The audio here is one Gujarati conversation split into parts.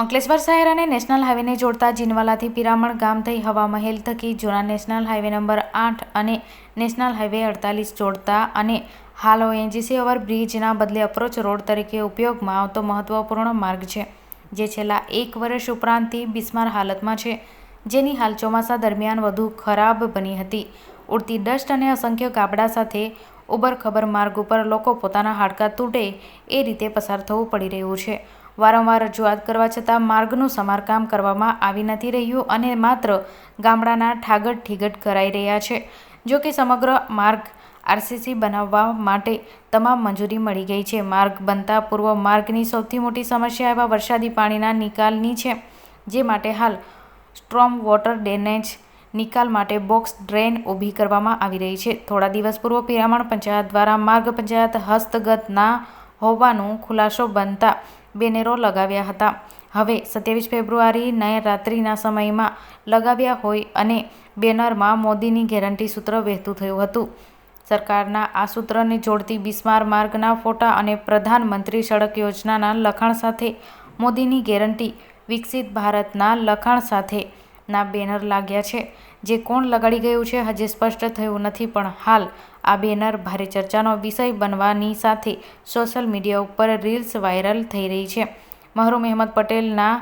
અંકલેશ્વર શહેર અને નેશનલ હાઈવેને જોડતા જીનવાલાથી પિરામણ ગામ થઈ હવા મહેલ થકી જૂના નેશનલ હાઈવે નંબર આઠ અને નેશનલ હાઈવે અડતાલીસ જોડતા અને હાલ ઓએનજીસી ઓવરબ્રિજના બદલે અપ્રોચ રોડ તરીકે ઉપયોગમાં આવતો મહત્વપૂર્ણ માર્ગ છે, જે છેલ્લા એક વર્ષ ઉપરાંતથી બિસ્માર હાલતમાં છે, જેની હાલ ચોમાસા દરમિયાન વધુ ખરાબ બની હતી. ઉડતી ડસ્ટ અને અસંખ્ય ગાબડા સાથે ઉબરખબર માર્ગ ઉપર લોકો પોતાના હાડકાં તૂટે એ રીતે પસાર થવું પડી રહ્યું છે. વારંવાર રજૂઆત કરવા છતાં માર્ગનું સમારકામ કરવામાં આવી નથી રહ્યું અને માત્ર ગામડાના ઠાગટ ઠીગટ કરાઈ રહ્યા છે. જો કે સમગ્ર માર્ગ આરસીસી બનાવવા માટે તમામ મંજૂરી મળી ગઈ છે. માર્ગ બનતા પૂર્વ માર્ગની સૌથી મોટી સમસ્યા એવા વરસાદી પાણીના નિકાલની છે, જે માટે હાલ સ્ટ્રોમ વોટર ડ્રેનેજ નિકાલ માટે બોક્સ ડ્રેન ઊભી કરવામાં આવી રહી છે. થોડા દિવસ પૂર્વ પિરામણ પંચાયત દ્વારા માર્ગ પંચાયત હસ્તગત ના હોવાનું ખુલાસો બનતા બેનેરો લગાવ્યા હતા. હવે સત્યાવીસ ફેબ્રુઆરીને રાત્રિના સમયમાં લગાવ્યા હોય અને બેનરમાં મોદીની ગેરંટી સૂત્ર વહેતું થયું હતું. સરકારના આ સૂત્રને જોડતી બિસ્માર માર્ગના ફોટા અને પ્રધાનમંત્રી સડક યોજનાના લખાણ સાથે મોદીની ગેરંટી વિકસિત ભારતના લખાણ સાથે ના બેનર લાગ્યા છે. જે કોણ લગાડી ગયું છે હજી સ્પષ્ટ થયું નથી, પણ હાલ આ બેનર ભારે ચર્ચાનો વિષય બનવાની સાથે સોશિયલ મીડિયા ઉપર રીલ્સ વાયરલ થઈ રહી છે. મહરૂમ અહેમદ પટેલના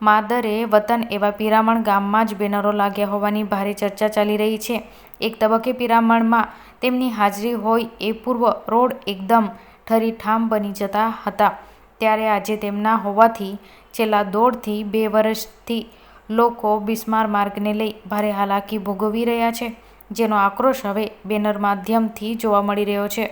માદરે વતન એવા પિરામણ ગામમાં જ બેનરો લાગ્યા હોવાની ભારે ચર્ચા ચાલી રહી છે. એક તબક્કે પિરામણમાં તેમની હાજરી હોય એ પૂર્વ રોડ એકદમ ઠરીઠામ બની જતા હતા. ત્યારે આજે તેમના હોવાથી છેલ્લા દોઢથી બે વર્ષથી લોકો બિસ્માર માર્ગને લઈ ભારે હાલાકી ભોગવી રહ્યા છે, જેનો આક્રોશ હવે બેનર માધ્યમથી જોવા મળી રહ્યો છે.